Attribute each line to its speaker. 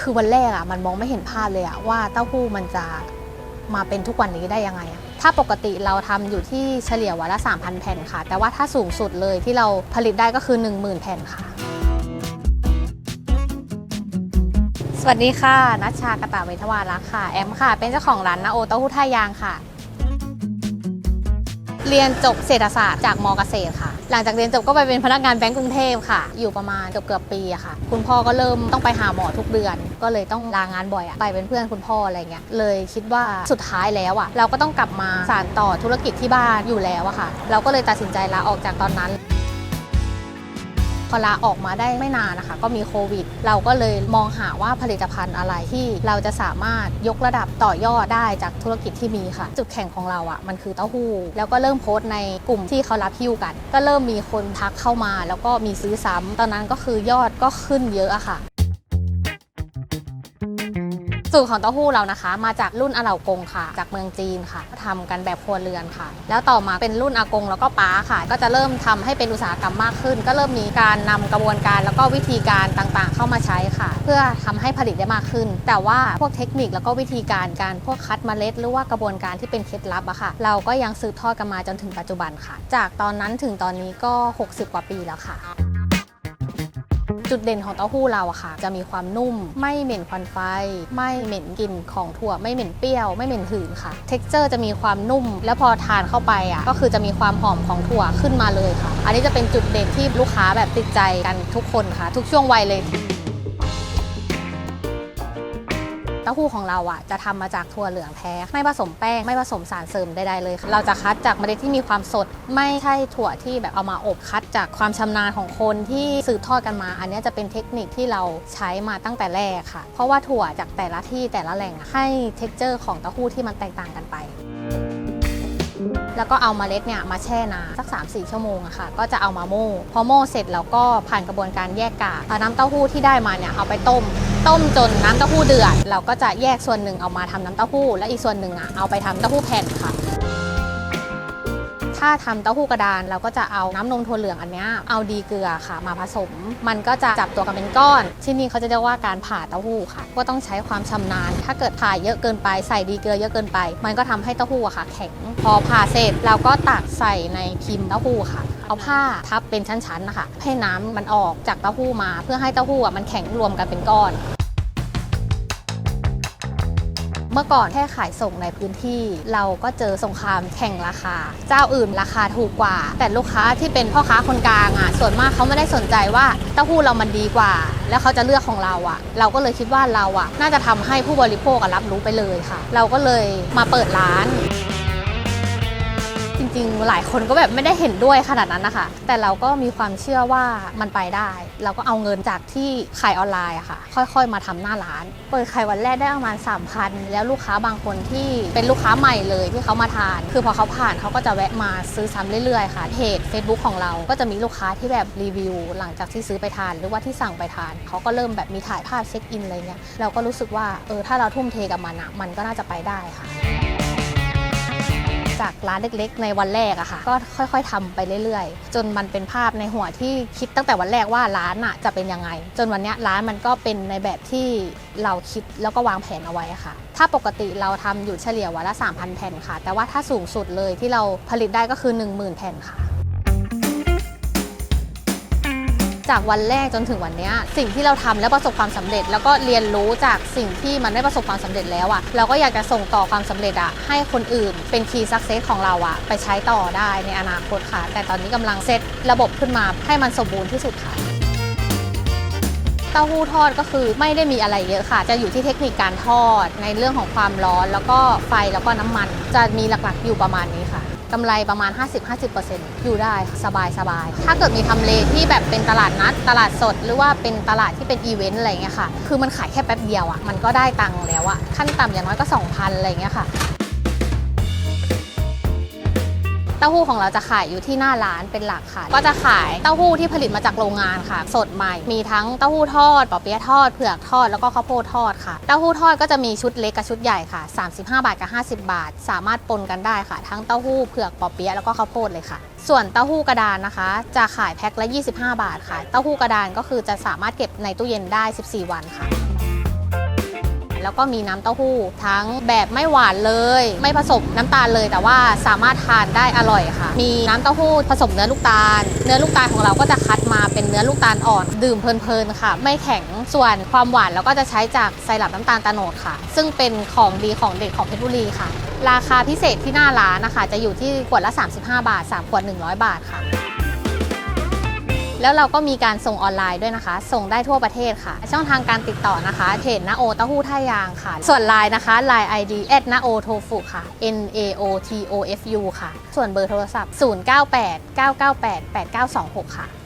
Speaker 1: คือวันแรกอะมันมองไม่เห็นภาพเลยอะว่าเต้าหู้มันจะมาเป็นทุกวันนี้ได้ยังไงอะถ้าปกติเราทำอยู่ที่เฉลี่ยวันละ 3,000 แผ่นค่ะ แต่ว่าถ้าสูงสุดเลยที่เราผลิตได้ก็คือ 10,000 แผ่นค่ะ สวัสดีค่ะนัชชากระตาเวทวารักษ์ค่ะ แอมค่ะ เป็นเจ้าของร้านนาโอเต้าหู้ท่ายางค่ะ เรียนจบเศรษฐศาสตร์จากมเกษตรค่ะ หลังจากเรียนจบก็ไปเป็นพนักงานแบงก์กรุงเทพค่ะ อยู่ประมาณเกือบเกือบปีอะค่ะ คุณพ่อก็เริ่มต้องไปหาหมอทุกเดือน ก็เลยต้องลางานบ่อยอะไปเป็นเพื่อนคุณพ่ออะไรเงี้ย เลยคิดว่าสุดท้ายแล้วอะเราก็ต้องกลับมาสานต่อธุรกิจที่บ้านอยู่แล้วอะค่ะ เราก็เลยตัดสินใจลาออกจากตอนนั้น พอลาออกมาได้ไม่นานนะคะ ก็มีโควิด เราก็เลยมองหาว่าผลิตภัณฑ์อะไรที่เราจะสามารถยกระดับต่อยอดได้จากธุรกิจที่มีค่ะ จุดแข่งของเราอะ่ะมันคือเต้าหู้ แล้วก็เริ่มโพสต์ในกลุ่มที่เขารับพิ้วกัน ก็เริ่มมีคนทักเข้ามา แล้วก็มีซื้อซ้ำตอนนั้นก็คือยอดก็ขึ้นเยอะอะค่ะ สูตรของเต้าหู้เรานะคะ มาจากรุ่นอาเหล่ากงค่ะ จากเมืองจีนค่ะทำกันแบบครัวเรือนค่ะ แล้วต่อมาเป็นรุ่นอากงแล้วก็ป้าค่ะ ก็จะเริ่มทำให้เป็นอุตสาหกรรมมากขึ้น ก็เริ่มมีการนำกระบวนการแล้วก็วิธีการต่างๆ เข้ามาใช้ค่ะ เพื่อทำให้ผลิตได้มากขึ้น แต่ว่าพวกเทคนิคแล้วก็วิธีการการพวกคัดเมล็ด หรือว่ากระบวนการที่เป็นเคล็ดลับอะค่ะ เราก็ยังสืบทอดกันมาจนถึงปัจจุบันค่ะ จากตอนนั้นถึงตอนนี้ก็ 60 กว่าปีแล้วค่ะ จุดเด่นของเต้าหู้เราอะค่ะ จะมีความนุ่ม ไม่เหม็นควันไฟ ไม่เหม็นกลิ่นของถั่ว ไม่เหม็นเปรี้ยว ไม่เหม็นหืนค่ะ เท็กเจอร์จะมีความนุ่ม แล้วพอทานเข้าไปอะก็คือจะมีความหอมของถั่วขึ้นมาเลยค่ะ อันนี้จะเป็นจุดเด่นที่ลูกค้าแบบติดใจกันทุกคนค่ะ ทุกช่วงวัยเลย ต้าหู้ของเราอะจะทำมาจากถั่วเหลืองแท้ ไม่ผสมแป้ง ไม่ผสมสารเสริมใดๆเลย เราจะคัดจากเมล็ดที่มีความสด ไม่ใช่ถั่วที่แบบเอามาอบคัดจากความชำนาญของคนที่สืบทอดกันมา อันนี้จะเป็นเทคนิคที่เราใช้มาตั้งแต่แรกค่ะ เพราะว่าถั่วจากแต่ละที่แต่ละแหล่งให้เท็กเจอร์ของเต้าหู้ที่มันแตกต่างกันไป แล้วก็เอาเมล็ดเนี่ยมาแช่น้ำสัก 3-4 ชั่วโมงอะค่ะ ก็จะเอามาโม่พอโม่เสร็จแล้วก็ผ่านกระบวนการแยกกากน้ำเต้าหู้ที่ได้มาเนี่ยเอาไปต้ม ต้มจนน้ำเต้าหู้เดือด เราก็จะแยกส่วนหนึ่งเอามาทำน้ำเต้าหู้ และอีกส่วนหนึ่งอะเอาไปทำเต้าหู้แผ่นค่ะ ถ้าทำเต้าหู้กระดานเราก็จะเอาน้ำนมถั่วเหลืองอันนี้เอาดีเกลือค่ะมาผสม มันก็จะจับตัวกันเป็นก้อน ที่นี่เขาจะเรียกว่าการผ่าเต้าหู้ค่ะ ก็ต้องใช้ความชำนาญ ถ้าเกิดผ่าเยอะเกินไปใส่ดีเกลือเยอะเกินไป มันก็ทำให้เต้าหู้อะค่ะ แข็ง พอผ่าเสร็จเราก็ตักใส่ในพิมพ์เต้าหู้ค่ะ เอาผ้าทับเป็นชั้นๆนะคะให้น้ำมันออกจากเต้าหู้มา เพื่อให้เต้าหู้อะมันแข็งรวมกันเป็นก้อน เมื่อก่อนแค่ขายส่งในพื้นที่เราก็เจอสงครามแข่งราคา เจ้าอื่นราคาถูกกว่า แต่ลูกค้าที่เป็นพ่อค้าคนกลางอะส่วนมากเขาไม่ได้สนใจว่าเต้าหู้เรามันดีกว่า แล้วเขาจะเลือกของเราอะ เราก็เลยคิดว่าเราอะน่าจะทำให้ผู้บริโภครับรู้ไปเลยค่ะ เราก็เลยมาเปิดร้าน จริงๆ หลายคนก็แบบไม่ได้เห็นด้วยขนาดนั้นนะคะ แต่เราก็มีความเชื่อว่ามันไปได้ เราก็เอาเงินจากที่ขายออนไลน์อะค่ะ ค่อยๆ มาทำหน้าร้าน เปิดขายวันแรกได้ประมาณ3,000 แล้วลูกค้าบางคนที่เป็นลูกค้าใหม่เลยที่เขามาทาน คือพอเขาผ่านเขาก็จะแวะมาซื้อซ้ำเรื่อยๆ ค่ะ เพจ Facebook ของเราก็จะมีลูกค้าที่แบบรีวิว หลังจากที่ซื้อไปทาน หรือว่าที่สั่งไปทาน เขาก็เริ่มแบบมีถ่ายภาพเช็คอินอะไรเงี้ย เราก็รู้สึกว่าเออถ้าเราทุ่มเทกับมันอะมันก็น่าจะไปได้ค่ะ จากร้านเล็กๆ ในวันแรกอะค่ะ ก็ค่อยๆทำไปเรื่อยๆ จนมันเป็นภาพในหัวที่คิดตั้งแต่วันแรกว่าร้านอะจะเป็นยังไง จนวันนี้ร้านมันก็เป็นในแบบที่เราคิดแล้วก็วางแผนเอาไว้ค่ะ ถ้าปกติเราทำอยู่เฉลี่ยวันละ 3,000 แผ่นค่ะ แต่ว่าถ้าสูงสุดเลยที่เราผลิตได้ก็คือ 10,000 แผ่นค่ะ จากวันแรกจนถึงวันนี้สิ่งที่เราทำแล้วประสบความสำเร็จ แล้วก็เรียนรู้จากสิ่งที่มันไม่ประสบความสำเร็จแล้วอะ่ะเราก็อยากจะส่งต่อความสำเร็จอะ่ะให้คนอื่นเป็นคีย์สักเซสของเราอะ่ะไปใช้ต่อได้ในอนาคตค่ะ แต่ตอนนี้กำลังเซตระบบขึ้นมาให้มันสมบูรณ์ที่สุดค่ะเต้าหู้ทอดก็คือไม่ได้มีอะไรเยอะค่ะ จะอยู่ที่เทคนิคการทอดในเรื่องของความร้อน แล้วก็ไฟแล้วก็น้ำมัน จะมีหลักๆอยู่ประมาณนี้ค่ะ กำไรประมาณ 50-50%อยู่ได้สบายสบายถ้าเกิดมีทำเลที่แบบเป็นตลาดนัด ตลาดสด หรือว่าเป็นตลาดที่เป็นอีเวนต์อะไรเงี้ยค่ะ คือมันขายแค่แป๊บเดียวอะ่ะ มันก็ได้ตังค์แล้วอะ่ะ ขั้นต่ำอย่างน้อยก็ 2,000 อะไรเงี้ยค่ะ เต้าหู้ของเราจะขายอยู่ที่หน้าร้านเป็นหลักค่ะ ก็จะขายเต้าหู้ที่ผลิตมาจากโรงงานค่ะ สดใหม่ มีทั้งเต้าหู้ทอดปอเปี๊ยะทอดเผือกทอดแล้วก็ข้าวโพดทอดค่ะ เต้าหู้ทอดก็จะมีชุดเล็กกับชุดใหญ่ค่ะ 35 บาทกับ 50 บาท สามารถปนกันได้ค่ะ ทั้งเต้าหู้เผือกปอเปี๊ยะแล้วก็ข้าวโพดเลยค่ะ ส่วนเต้าหู้กระดานนะคะ จะขายแพ็คละ 25 บาทค่ะ เต้าหู้กระดานก็คือจะสามารถเก็บในตู้เย็นได้ 14 วันค่ะ แล้วก็มีน้ำเต้าหู้ ทั้งแบบไม่หวานเลย ไม่ผสมน้ำตาลเลย แต่ว่าสามารถทานได้อร่อยค่ะ มีน้ำเต้าหู้ผสมเนื้อลูกตาล เนื้อลูกตาลของเราก็จะคัดมาเป็นเนื้อลูกตาลอ่อน ดื่มเพลินๆค่ะ ไม่แข็งส่วนความหวานเราก็จะใช้จากไซรัปน้ำตาลตะโนดค่ะ ซึ่งเป็นของดีของเด็ดของเพชรบุรีค่ะ ราคาพิเศษที่หน้าร้านนะคะ จะอยู่ที่ขวดละ 35 บาท 3 ขวด 100 บาทค่ะ แล้วเราก็มีการส่งออนไลน์ด้วยนะคะ ส่งได้ทั่วประเทศค่ะ ช่องทางการติดต่อนะคะเพจนาโอเต้าหู้ท่ายางค่ะ ส่วนไลน์นะคะไลน์ ID แอดนาโอโทฟุค่ะ N A O T O F U ค่ะ ส่วนเบอร์โทรศัพท์ 098 998 8926 ค่ะ